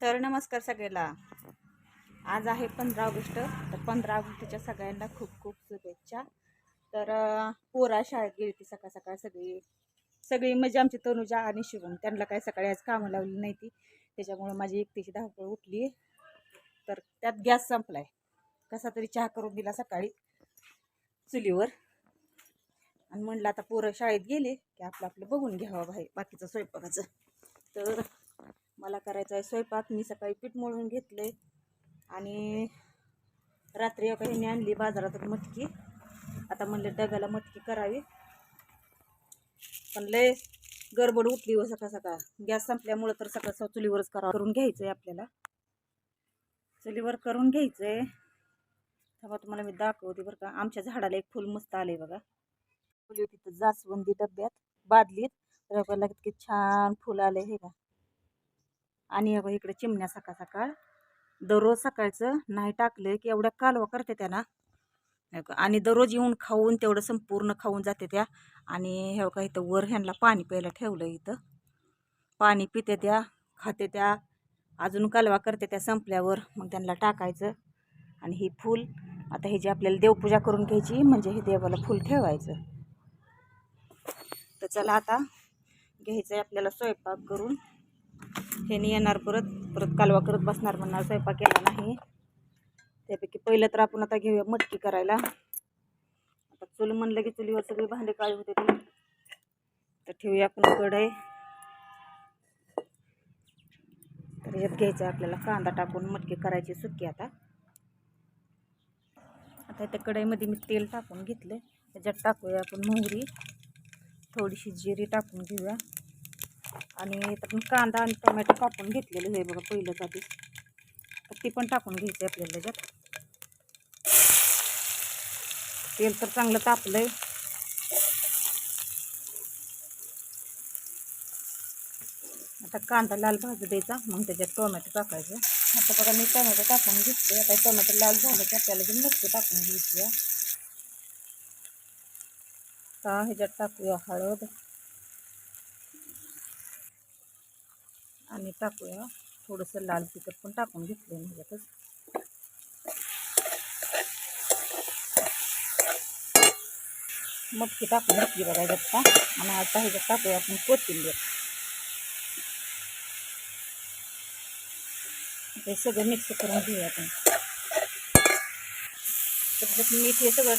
तर नमस्कार सगळ्याला. आज आहे पंधरा ऑगस्ट. तर पंधरा ऑगस्टच्या सगळ्यांना खूप खूप शुभेच्छा. तर पोरा शाळेत गेली ती सकाळ सकाळ सगळी. सगळी म्हणजे आमची तनुजा आणि शिवम त्यांना काय सकाळी आज कामं लावली नाही ती. त्याच्यामुळं माझी एकटीची धावपळ उठली. तर त्यात गॅस संपलाय. कसा तरी चहा करून दिला सकाळी. चुलीवर. आणि म्हणलं आता पोरं शाळेत गेले की आपलं आपलं बघून घ्यावं बाहेर बाकीचं स्वयंपाकाचं. तर मला करायचा आहे स्वयंपाक. मी सकाळी पीठ मळून घेतले आणि रात्री एका ह्याने आणली बाजारातून मटकी. आता म्हणलं डब्याला मटकी करावी. पण लय गडबड उठली व सकाळ सकाळ. गॅस संपल्यामुळं तर सकाळ सकाळ चुलीवरच करा करून घ्यायचं आहे आपल्याला. चुलीवर करून घ्यायचं आहे तेव्हा तुम्हाला मी दाखवते बरं का. आमच्या झाडाला एक फुल मस्त आले बघा. फुली तिथं जास्वंदी डब्यात. बादलीत. तर बघा किती छान फुल आले हे का आणि अगं इकडे चिमण्या सकाळ सकाळ. दररोज सकाळचं नाही टाकलं की एवढ्या कालवा करते त्यांना आणि दररोज येऊन खाऊन तेवढं संपूर्ण खाऊन जाते त्या. आणि हे का इथं वर ह्यांना पाणी प्यायला ठेवलं इथं. पाणी पिते त्या खाते त्या. अजून कालवा करते त्या संपल्यावर मग त्यांना टाकायचं. आणि ही फूल आता ह्याची आपल्याला देवपूजा करून घ्यायची म्हणजे हे देवाला फूल ठेवायचं. तर चला आता घ्यायचं आहे आपल्याला स्वयंपाक करून. ह्याने येणार परत. परत कालवा करत बसणार म्हणणार स्वयंपाक केला नाही. त्यापैकी पहिलं तर आपण आता घेऊया मटकी करायला. आता चूल म्हणलं की चुलीवर सगळी भांडे काळी होते ती. तर ठेवूया आपण कढई. तर ह्यात घ्यायचं आहे आपल्याला कांदा टाकून मटकी करायची सुकी आता. आता त्या कढईमध्ये मी तेल टाकून घेतलं त्याच्यात टाकूया आपण मोहरी. थोडीशी जिरी टाकून घेऊया. कांदा टोमॅटो कापून घेतलेले हे आधी तर ती पण टाकून तेल आता कांदा लाल भाजू द्यायचा, मग त्याच्यात टोमॅटो टाकायचं. आता बघा मी टोमॅटो टाकून घेतले टोमॅटो लाल झालं की आपल्याला जी मिरची टाकून घ्यायची. आता ह्याच्यात आणि टाकूया. थोडंसं लाल तिखट पण टाकून घेतलं मटकी टाकून घेतली बघा आता ह्याच्यात टाकूया आपण कोथिंबीर. सगळं मिक्स करून घेऊया आपण. त्याच्यात मीठ हे सगळं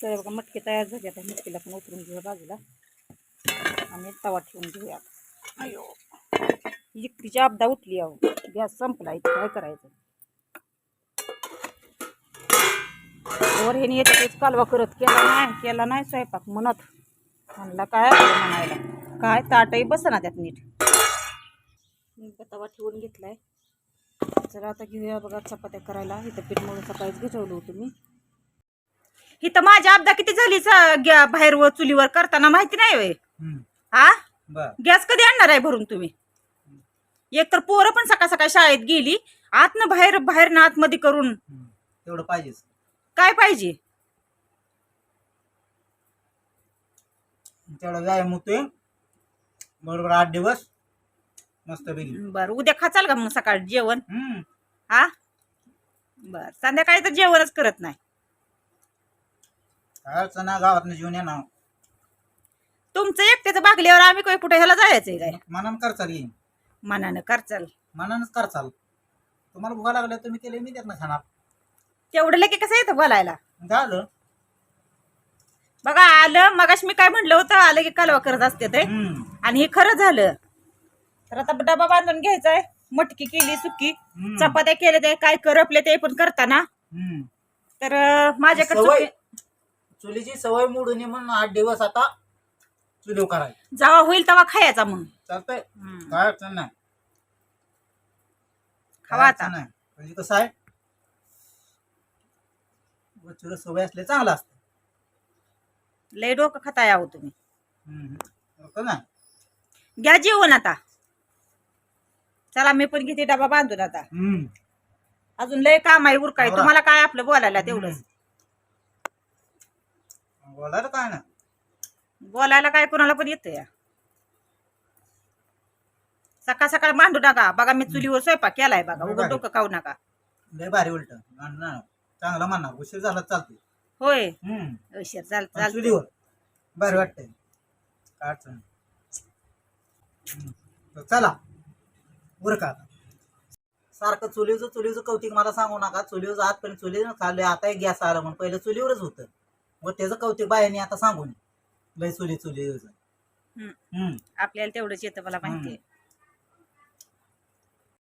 तर बघा मटकी तयार झाली. आता मटकीला पण उतरून घेऊया बाजूला. आणि तवा ठेवून घेऊया. अयो. इकतीची आपदा उठली अहो. गॅस संपला इथं काय करायचं? वर ह्याने येते तेच कालवा करत केला नाही केला नाही स्वयंपाक म्हणत. म्हणला काय म्हणायला? काय ताटही बसना त्यात नीट. मी तवा ठेवून घेतलाय. चला आता घेऊया बघा चपात्या करायला. इथं पीठ म्हणून सकाळीच घेतवलं होतं मी. इथं माझी आपदा किती झाली स- बाहेर व चुलीवर करताना माहिती नाही होय? हा बर. गॅस कधी आणणार आहे भरून तुम्ही? एक तर पोरं पण सकाळ सकाळ शाळेत गेली आतनं बाहेर बाहेर ना आतमध्ये करून. तेवढं पाहिजेच. काय पाहिजे? तेवढा व्यायाम होतोय. बरोबर आठ दिवस. मस्त पैकी. बर उद्या खाचाल का मग सकाळ जेवण? हम्म. हा बर संध्याकाळी तर जेवणच करत नाही. नाही गावातनं जेवण येणार. तुमचं एकट्याचं भागल्यावर आम्ही काही कुठे ह्याला जायचंय काय? मनानं करचाल येईन. मनानं करचाल मनानंच करचाल तुम्हाला भुका लागल्या तुम्ही केले मी त्यातनं खाणार. तेवढं लेके कसं येतं बोलायला? झालं. बघा आलं मगाशी मी काय म्हणलं होतं आलं की कालवा करत असते ते. हम्म. आणि हे खरं झालं. तर आता डबा बांधून घ्यायचाय मटकी केली सुकी. हम्म. चपात्या केल्या ते काय करपले ते पण करताना. हम्म. तर माझ्याकडे सवय. चुकी- चुलीची सवय मोडून नये म्हणून आठ दिवस आता चुलीव करायची जेव्हा होईल तेव्हा खायचा मग. चालतंय. हम्म. काय अडचण नाही. खावा काय आता. अडचण नाही. म्हणजे कसं आहे सवय असले चांगलं असतं. लय डोकं खाताय आहो तुम्ही. हम्म. होतं ना. घ्या जेवण आता. चला मी पण किती डबा बांधून आता. हम्म. अजून लय काम आहे उरकाय. तुम्हाला काय आपलं बोलायला तेवढंच. बोलायला काय ना? बोलायला काय कोणाला पण येतं या सकाळ सकाळ मांडू नका. बघा मी चुलीवर स्वयंपाक केलाय बघा. उघड डोकं खाऊ नका. लय भारी उलट. चांगला म्हणणार. उशीर झाला चालते होय. हम्म. उशीर चाल चुलीवर. भारी वाटतंय. काय अडचण नाही. हम्म. तर चला. बरं का सारखं चुलीचं चुलीचं कौतिक मला सांगू नका. चुलीवर आजपर्यंत चुलीवर खाल्ले आता गॅस आला म्हणून. पहिलं चुलीवरच होतं. मग त्याचं कौतिक बायाने आता सांगू नये लय चुली चुली हम्म. आपल्याला तेवढंच येतं मला माहिती आहे